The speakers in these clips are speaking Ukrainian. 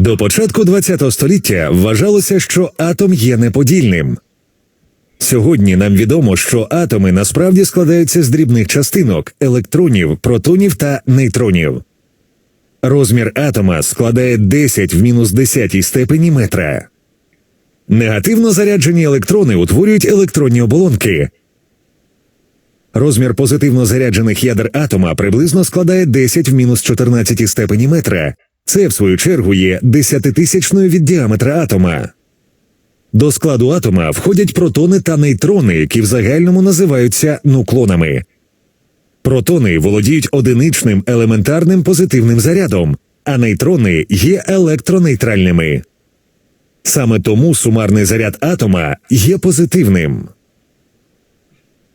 До початку ХХ століття вважалося, що атом є неподільним. Сьогодні нам відомо, що атоми насправді складаються з дрібних частинок електронів, протонів та нейтронів. Розмір атома складає 10 в мінус 10 степені метра. Негативно заряджені електрони утворюють електронні оболонки. Розмір позитивно заряджених ядер атома приблизно складає 10 в мінус 14 степені метра. Це, в свою чергу, є десятитисячною від діаметра атома. До складу атома входять протони та нейтрони, які в загальному називаються нуклонами. Протони володіють одиничним елементарним позитивним зарядом, а нейтрони є електронейтральними. Саме тому сумарний заряд атома є позитивним.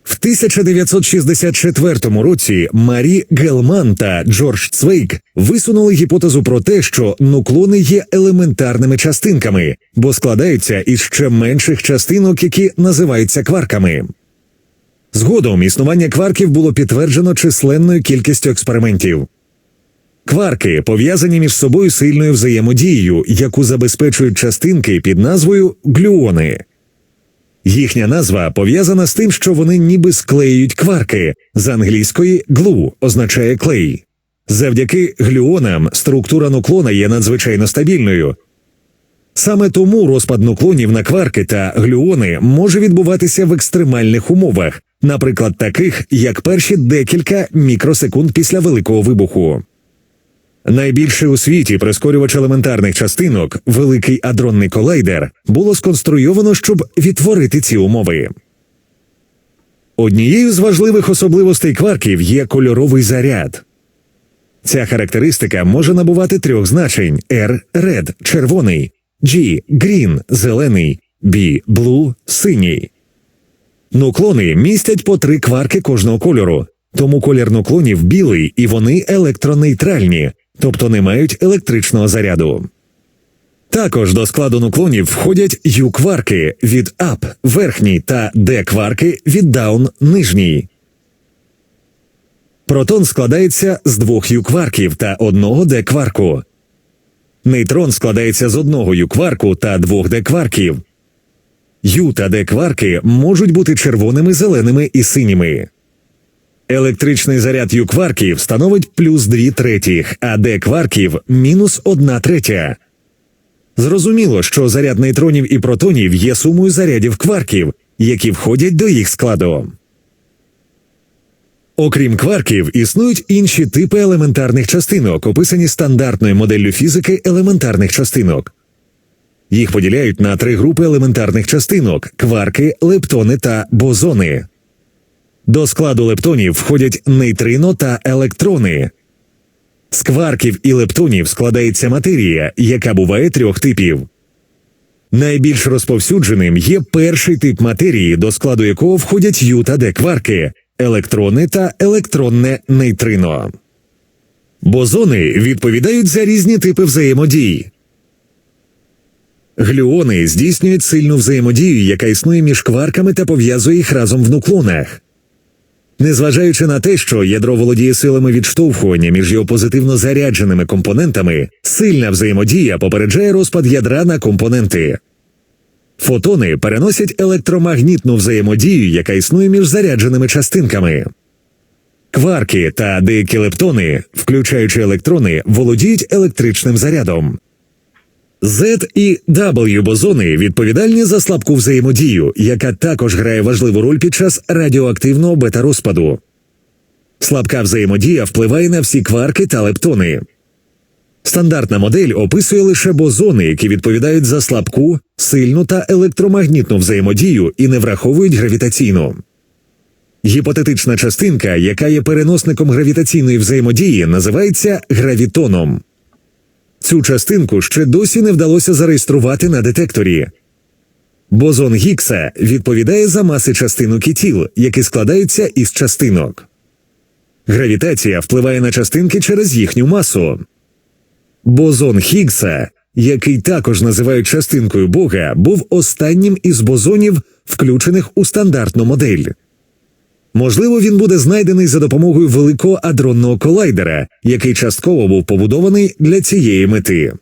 В 1964 році Марі Гелман та Джордж Цвейк висунули гіпотезу про те, що нуклони є елементарними частинками, бо складаються із ще менших частинок, які називаються кварками. Згодом існування кварків було підтверджено численною кількістю експериментів. Кварки пов'язані між собою сильною взаємодією, яку забезпечують частинки під назвою глюони. Їхня назва пов'язана з тим, що вони ніби склеюють кварки з англійської глу означає клей. Завдяки глюонам структура нуклона є надзвичайно стабільною. Саме тому розпад нуклонів на кварки та глюони може відбуватися в екстремальних умовах, наприклад, таких як перші декілька мікросекунд після великого вибуху. Найбільший у світі прискорювач елементарних частинок, великий адронний колайдер, було сконструйовано, щоб відтворити ці умови. Однією з важливих особливостей кварків є кольоровий заряд. Ця характеристика може набувати трьох значень: R – red – червоний, G – green – зелений, B – blue – синій. Нуклони містять по три кварки кожного кольору, тому колір нуклонів білий і вони електронейтральні, тобто не мають електричного заряду. Також до складу нуклонів входять U-кварки від up верхній та D-кварки від down нижній. Протон складається з двох U-кварків та одного D-кварку. Нейтрон складається з одного U-кварку та двох D-кварків. U та D-кварки можуть бути червоними, зеленими і синіми. Електричний заряд Ю-кварків становить плюс 2 третіх, а Д-кварків – мінус 1 третя. Зрозуміло, що заряд нейтронів і протонів є сумою зарядів кварків, які входять до їх складу. Окрім кварків, існують інші типи елементарних частинок, описані стандартною моделлю фізики елементарних частинок. Їх поділяють на три групи елементарних частинок кварки, лептони та бозони. До складу лептонів входять нейтрино та електрони. З кварків і лептонів складається матерія, яка буває трьох типів. Найбільш розповсюдженим є перший тип матерії, до складу якого входять Ю та Д кварки, електрони та електронне нейтрино. Бозони відповідають за різні типи взаємодій. Глюони здійснюють сильну взаємодію, яка існує між кварками та пов'язує їх разом в нуклонах. Незважаючи на те, що ядро володіє силами відштовхування між його позитивно зарядженими компонентами, сильна взаємодія попереджає розпад ядра на компоненти. Фотони переносять електромагнітну взаємодію, яка існує між зарядженими частинками. Кварки та деякі лептони, включаючи електрони, володіють електричним зарядом. Z і W бозони відповідальні за слабку взаємодію, яка також грає важливу роль під час радіоактивного бета-розпаду. Слабка взаємодія впливає на всі кварки та лептони. Стандартна модель описує лише бозони, які відповідають за слабку, сильну та електромагнітну взаємодію і не враховують гравітаційну. Гіпотетична частинка, яка є переносником гравітаційної взаємодії, називається гравітоном. Цю частинку ще досі не вдалося зареєструвати на детекторі. Бозон Гікса відповідає за маси частинок і тіл, які складаються із частинок. Гравітація впливає на частинки через їхню масу. Бозон Хіггса, який також називають частинкою Бога, був останнім із бозонів, включених у стандартну модель. Можливо, він буде знайдений за допомогою великого адронного колайдера, який частково був побудований для цієї мети.